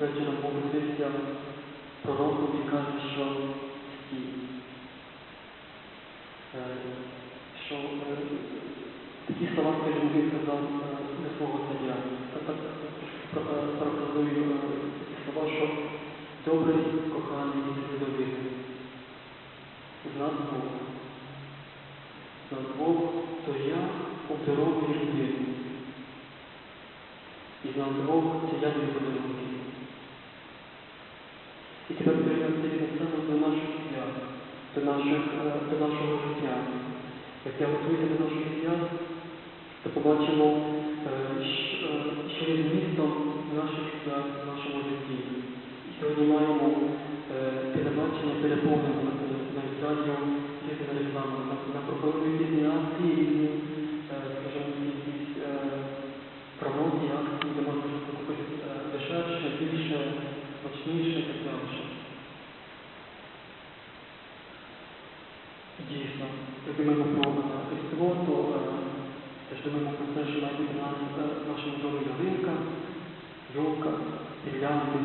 вечором помолився пророку і каже, що. Е, Що е, такі слова, скажімо, він сказав е, до свого царя. Це так е, парafразую е, ці слова, що добрий, коханий і людовитий. З нас Бог. З нас Бог, то я обдаровую людину. І з нас Бог, це я тобі подарунки. І тепер перейдемо саме до наших свят, до, наших, е, до нашого життя. Як я готуюся до нашого життя, то побачимо, е, е, що є змістом наших свят в нашому житті. І сьогодні маємо телебачення переповнене на радіо різними рекламами. Нам нам пропонують різні акції, різні, скажімо, якісь промоції, акції, де можна купити дешевше, більше, смачніше і так далі. Дійсно, як думаємо про е, Різдво, то теж думаємо про те, що має бути нашому домі ялинка, йолка, гірлянди,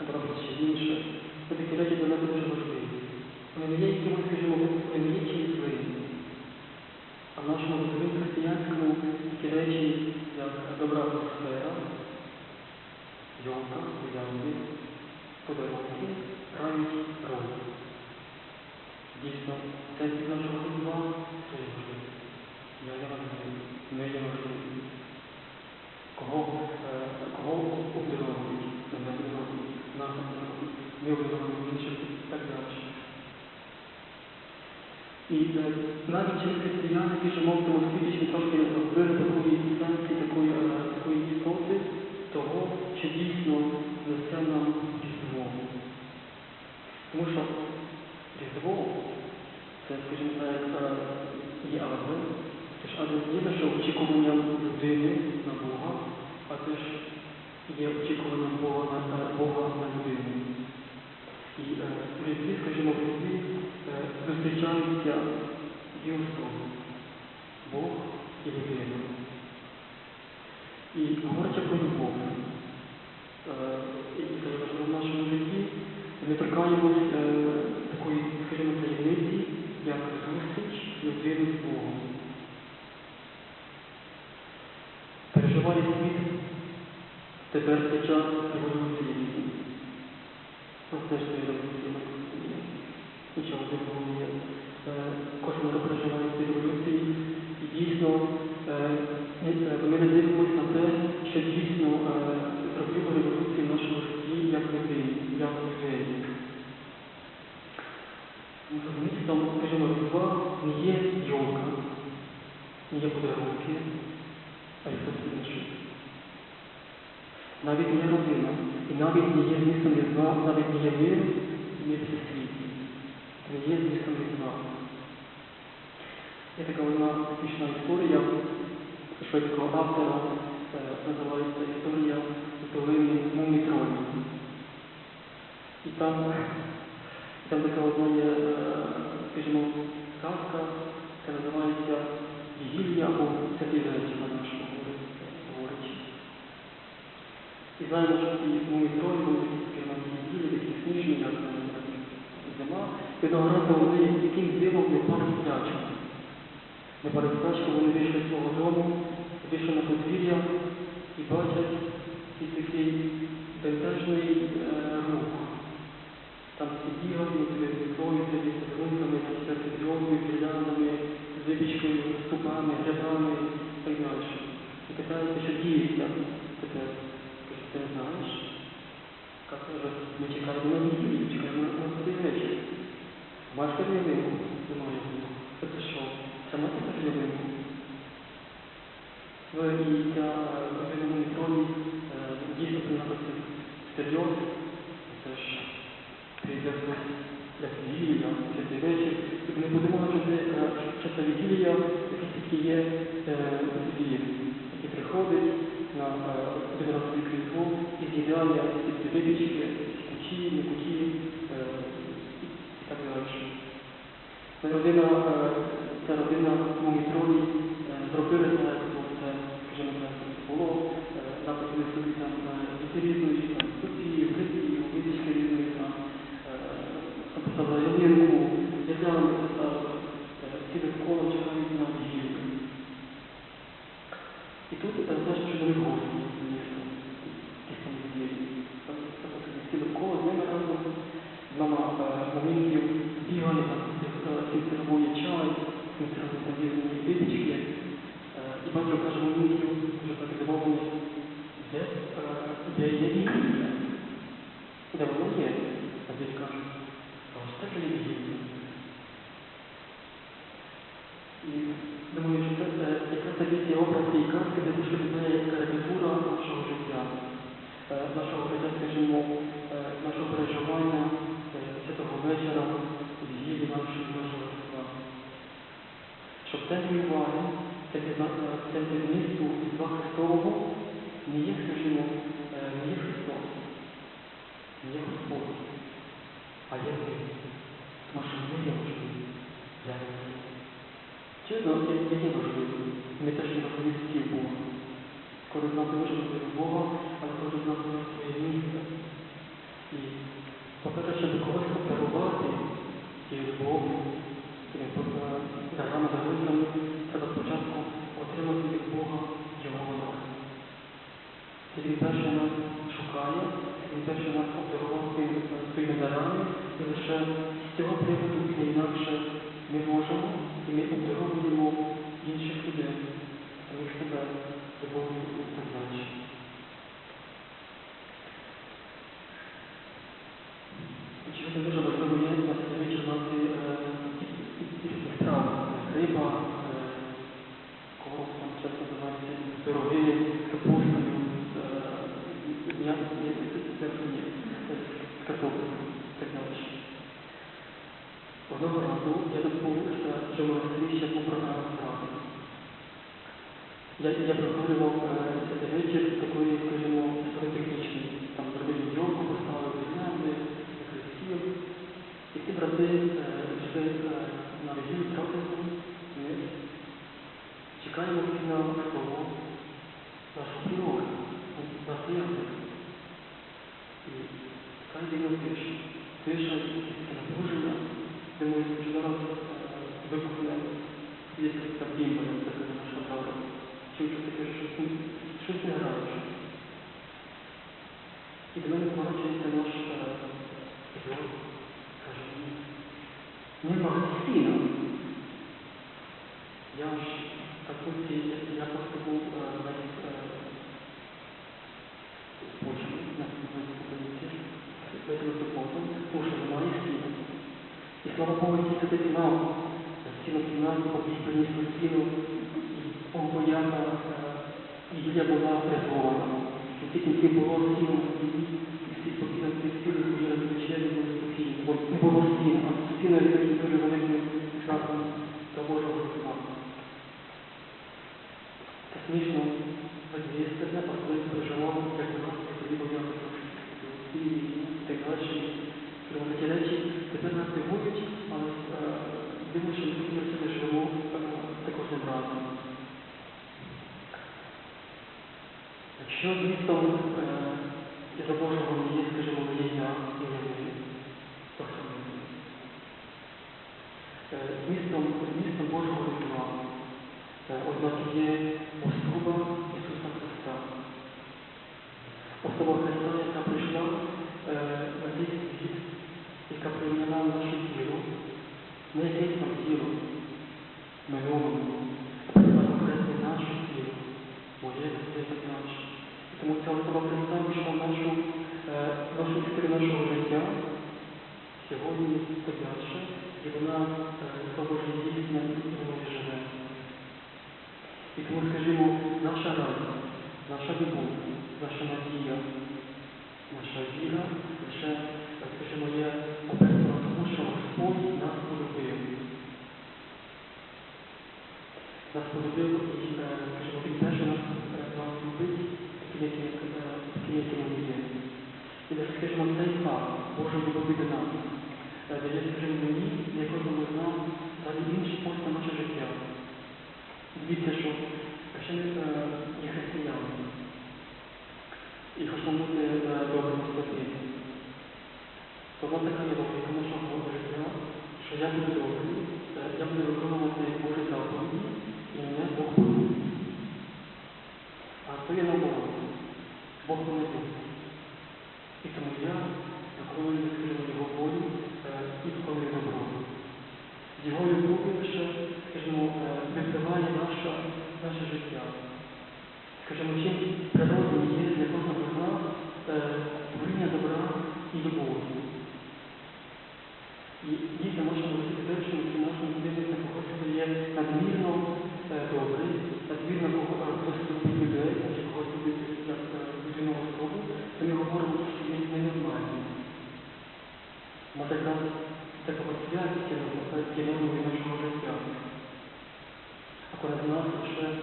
або ще інше. Це такі речі для нас дуже важливі. Вони не є якимось, скажімо, вони не є. А в нашому розумінні християнському такі речі, як добра атмосфера, йолка, гірлянди, подарунки, грають роль. Дійсно, це від нашого Різдва це є важливо. Я є важливі. Кого, кого обдаровують, мене обдаровують, нас обдаровують, ми обдаровуємо інших так далі. І е, навіть через християни, які живемо тому світі, трошки не такої сенсі, такої, е, такої істоти, того, що дійсно несе нам Різдво. Тому що Різдво, це, скажімо так, е, є адвент, Тож адвент є лише очікуванням людини на Бога, а теж є очікуванням Бога на, е, Бога на людину. І е, в Різдві, скажімо, в Різдві е, зустрічаються дві особи – Бог і людина. І говорячи про любов, е, і це є важливо в нашому житті, ми торкаємось е, такої, скажімо, таємниці, як зустріч людини з Богом. Переживає світ тепер цей час революції. Ось теж є революція на. Нічого дивного є. Е, Кожен народ переживає ці революції. І дійсно е, е, ми не дивимося на те, що дійсно зробив революцію в нашому житті як людині, як людей. Змістом, скажімо, Різдва не є йолка, не є подарунки, а й щось. Навіть не родина, і навіть не є змістом Різдва, навіть не є мир, і є всі світі. Не є змістом Різдва. Є така одна смішна історія шведського автора, е, називається Історія долини Мумітролі. І там, там така одна є, е, скажімо, казка, яка називається Або святі речі на нашому говорить. І знаємо, що ці мумітролі були такі, скажімо, вігілі, такі сніжні, як е, зима. Разу вони якимсь дивом не сплячку. Не пали вони вийшли з свого дому, вийшли на подвір'я і бачать і такий бентежний е, рух. Там всі бігають, вікною, з подарунками, з гірляндами, з випічкою, ступами, грядами і так далі. І питається, що діється тепер. Ти не знаєш? Каже, ми чекаємо на неділю, чекаємо на цей вечір. Бачите ялинку? Немає. Це це що? Сама ти теж ялинку? Ну і ця родина Монітроні дійсно приносить серйоз, це ж прийде як вігілія, чи цей вечір. Ми це, е, що це якісь такі є е, звір, які приходить на раз свій крісло і з'їдає ці випічки, кучі, не кучі е, і так далі. Ця родина, е, ця родина Мумітроні зробила це, як це вони внесли, було е, написали собі там е, діти різної, там, статті, критів, витічки різної, там, е, написали ялинку, яблянами поставили, е, всі довкола чекають на вгілля. І тут е, теж що вони гості місто, ті самі вгілля. Всі довкола з ними разом, з нами моментів бігали, там, всім сервує чай, всім сервує там різні випічки. Е, І батько каже моментів, вже так здивований, де, е, де є вгілля? Де воно є? А дід каже, а ось вже є. І думаю, що це е, якраз такі ці образи і казки, де дуже відбуває карикатура нашого життя, е, нашого життя, скажімо, е, нашого переживання е, святого вечора, вгілі нашого нашого Різдва. Що в центрі уваги, е, центрі місту Христового не є, скажімо, е, не є Христос, не Господь, а я ми. Тому що ми Я для нас. Чесно, я є важливий. Ми теж є важливі всі в Бога. Кожен з нас дуже важливий Бога, але коли з нас має своє місце. І, по-перше, до когось обдарувати цією любов'ю, тими е, дарами, дарунками, треба спочатку отримати від Бога його ласки. І він перший нас шукає, він перший нас обдарував своїми, своїми дарами, і лише з цього приводу і не інакше ми можемо і ми обдаровуємо інших людей, самих себе любов'ю і так далі. Очевидно, дуже важливо є на цей вечір мати. Риба, е, короб, там це називається, пироги капустою, з е, з ні, з картоплею так далі. Одного разу я був вже в монастирі ще був програма страви. Я, я проходив цей вечір такої, скажімо, технічної. Там зробили йолку, поставили. І ці брати е, йшли е, на весіллю трапезу, ми чекаємо всі на слово нашу природу, на стоянку. І така дійсно тиша. Тиша, якесь напруження, де ми вже зараз е, вибухне якась там бімба, як це каже наша правда. Чим що таке щось, «Ні, нема сіна. Я ж так от, і- я просто був е, навіть е, спочений, на зупинці, витрати потом, що немає сіна. І слава Богу, який це знав, стіну кімнаті, побіг приніс ту стіну, і помпояна, і Ілля була врятована. І ці кінці було стіну, спокійні, бо не було стін, а стіни такі дуже великим шляхом до Божого слова. Це смішно, звістити, а коли переживав, як у нас, боялися і так далі. Такі речі тепер нас дивують, але е, дивно, що ми сьогодні всюди живемо також разом. Якщо змістом е, із Божого не є, скажімо, не є я, і не ми, то хто ми? Е, Змістом, змістом Божого різдва, е, однак є особа Ісуса Христа. Особа Христа, яка прийшла е, на цей світ, яка прийняла наше тіло, не якесь там тіло минулому, а прийняла конкретно наше тіло, моє це так наше. І Тому ця особа Христа вийшла в нашу, е, в нашу історію нашого життя, сьогодні і так далі, і вона е, того ж дійсна і вона живе. І тому, скажімо, наша радість, наша любов, наша надія, наша віра лише, скажімо, є обернена тому, що Господь нас полюбив. Нас полюбив і, е, скажімо, Він теж нас, е, нас любить, таким, яким, е, таким, яким ми є. І лише, скажімо, цей факт Божої любові до нас е, дає, скажімо, мені, як кожному з нас, далі інший погляд на наше життя. Дивіться, що Якщо ми е, є християни і хочемо бути е, добрими собі, то вона така є логіка е, мене Бог. А то є наоборот. Бог мене любить. І тому я виконую, скажімо, його волю е, і виконую добро. Його любов лише, скажімо, е, відбиває наше, наше життя. Скажімо, чим природним є для кожного з нас е, творіння добра і любові. І дійсно можемо бути що нашому дитинці Господи є надмірно е, добрий, надмірно кого- е, хтось людей, чи когось як людину особу, то ми говоримо, що він ненормальний. Може, якраз такого святості є нашого життя. А коли з нас лише е,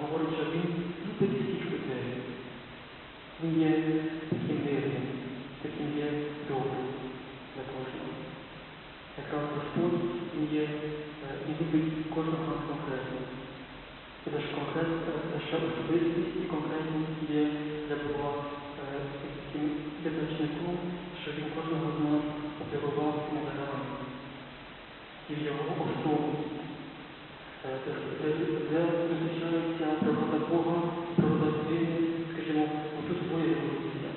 говорить, що він любить всіх людей. Він є таким мирним, таким є добрим для кожного. Якраз Господь є, е, любить кожного конкретно. І лише конкретно, лише особистість і конкретність є для Бога е, таким визначником, що він кожного з нас обдарував цими дарами. І в його основі, е, де, зустрічається природа Бога, природа людини, скажімо, отут двоє революція.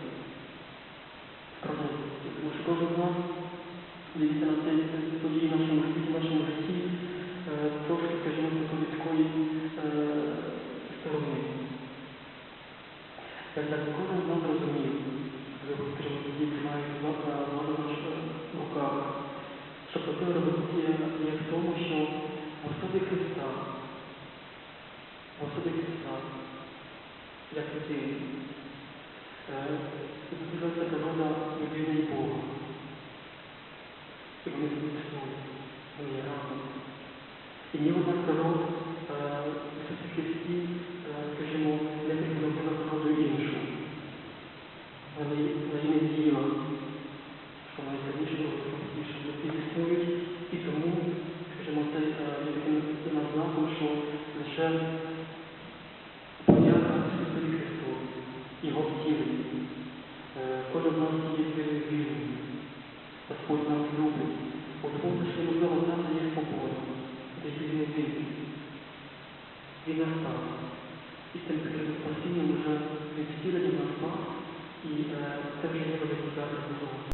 Справді, тому що кожен з нас дивіться на цей події в нашому житті, нашому житті, е, трошки, скажімо, людської е, сторони. Як так кожен з нас розумів, скажімо, тоді тримають владу в руках, що така революція є в тому, що в особі Христа, в особі Христа, як людини, е, збігається природа людини і Бога. І вони існують, вони є разом. І ні одна з скажімо, е, Христі, е, не підробила іншу. Вона її вона її не діяла, що найсильніше було простіше. Вони існують, і тому, скажімо, це е, є таким знаком, що лише